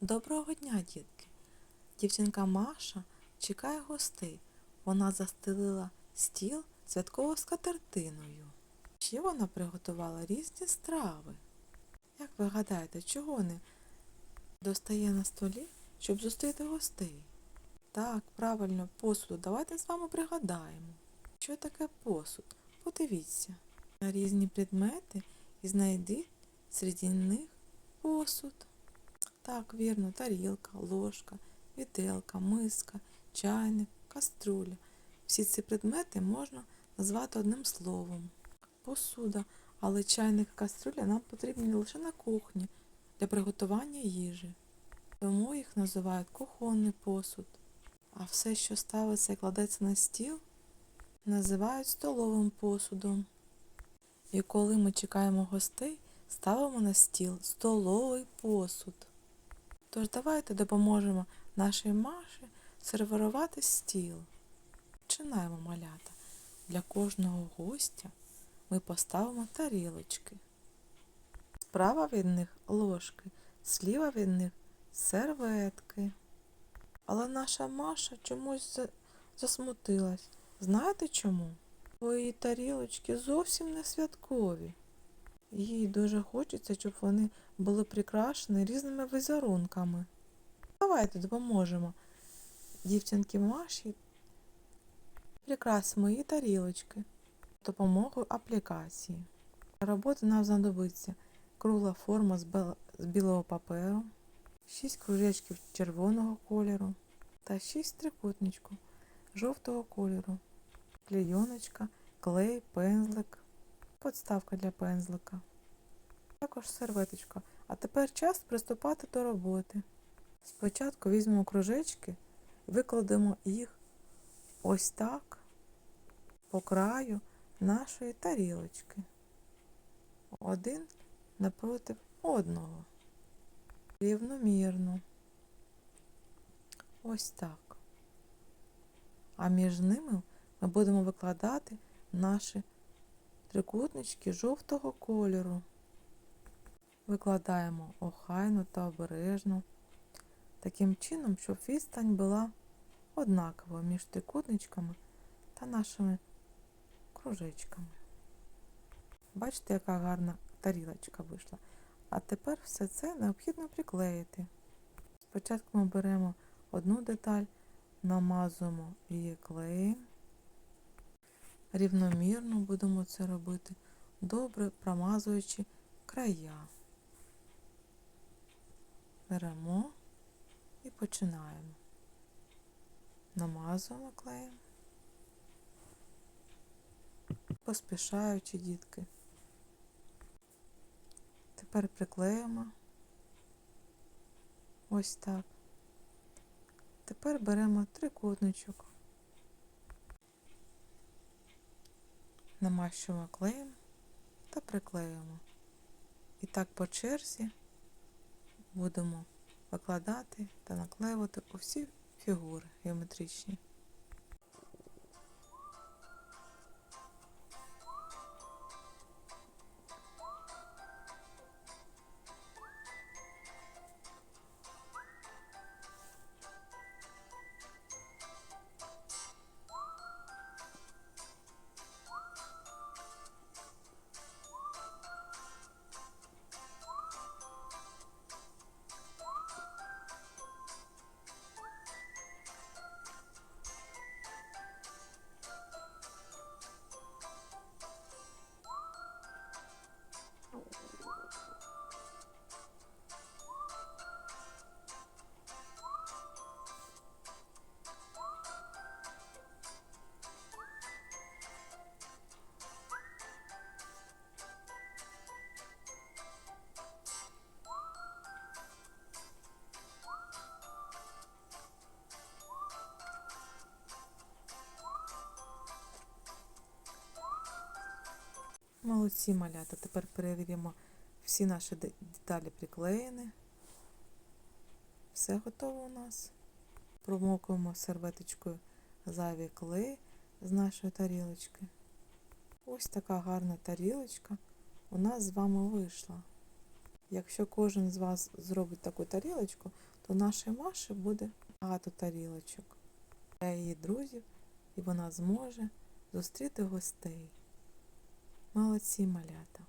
Доброго дня, дітки! Дівчинка Маша чекає гостей. Вона застелила стіл святково скатертиною. Ще вона приготувала різні страви. Як ви гадаєте, чого не достає на столі, щоб зустріти гостей? Так, правильно, посуду. Давайте з вами пригадаємо. Що таке посуд? Подивіться на різні предмети і знайдіть серед них посуд. Так, вірно, тарілка, ложка, віделка, миска, чайник, каструля. Всі ці предмети можна назвати одним словом. Посуда, але чайник каструля нам потрібні лише на кухні для приготування їжі. Тому їх називають кухонний посуд. А все, що ставиться і кладеться на стіл, називають столовим посудом. І коли ми чекаємо гостей, ставимо на стіл столовий посуд. Тож давайте допоможемо нашій Маші сервірувати стіл. Починаємо малята. Для кожного гостя ми поставимо тарілочки. Справа від них ложки, зліва від них серветки. Але наша Маша чомусь засмутилась. Знаєте чому? Бо її тарілочки зовсім не святкові. Їй дуже хочеться, щоб вони були прикрашені різними візерунками. Давайте допоможемо дівчинки Маші прикрасимо її тарілочки з допомогою аплікації. Роботи нам знадобиться кругла форма з білого паперу, 6 кружечків червоного кольору та 6 трикутничку жовтого кольору, клейоночка, клей, пензлик, подставка для пензлика також серветочка. А тепер час приступати до роботи. Спочатку візьмемо кружечки викладемо їх ось так по краю нашої тарілочки. Один напроти одного. Рівномірно. Ось так. А між ними ми будемо викладати наші трикутнички жовтого кольору. Викладаємо охайно та обережно, таким чином, щоб відстань була однакова між трикутничками та нашими кружечками. Бачите, яка гарна тарілочка вийшла. А тепер все це необхідно приклеїти. Спочатку ми беремо одну деталь, намазуємо її клеєм. Рівномірно будемо це робити, добре промазуючи края. Беремо і починаємо. Намазуємо клеєм, поспішаючи дітки. Тепер приклеїмо ось так. Тепер беремо трикутничок, намащуємо клеєм та приклеюємо. І так по черзі будемо викладати та наклеювати усі фігури геометричні. Молодці малята. Тепер перевіримо всі наші деталі приклеєні. Все готово у нас. Промокуємо серветочкою зайвий клей з нашої тарілочки. Ось така гарна тарілочка у нас з вами вийшла. Якщо кожен з вас зробить таку тарілочку, то нашій Маші буде багато тарілочок для її друзів, і вона зможе зустріти гостей. Молодці малята!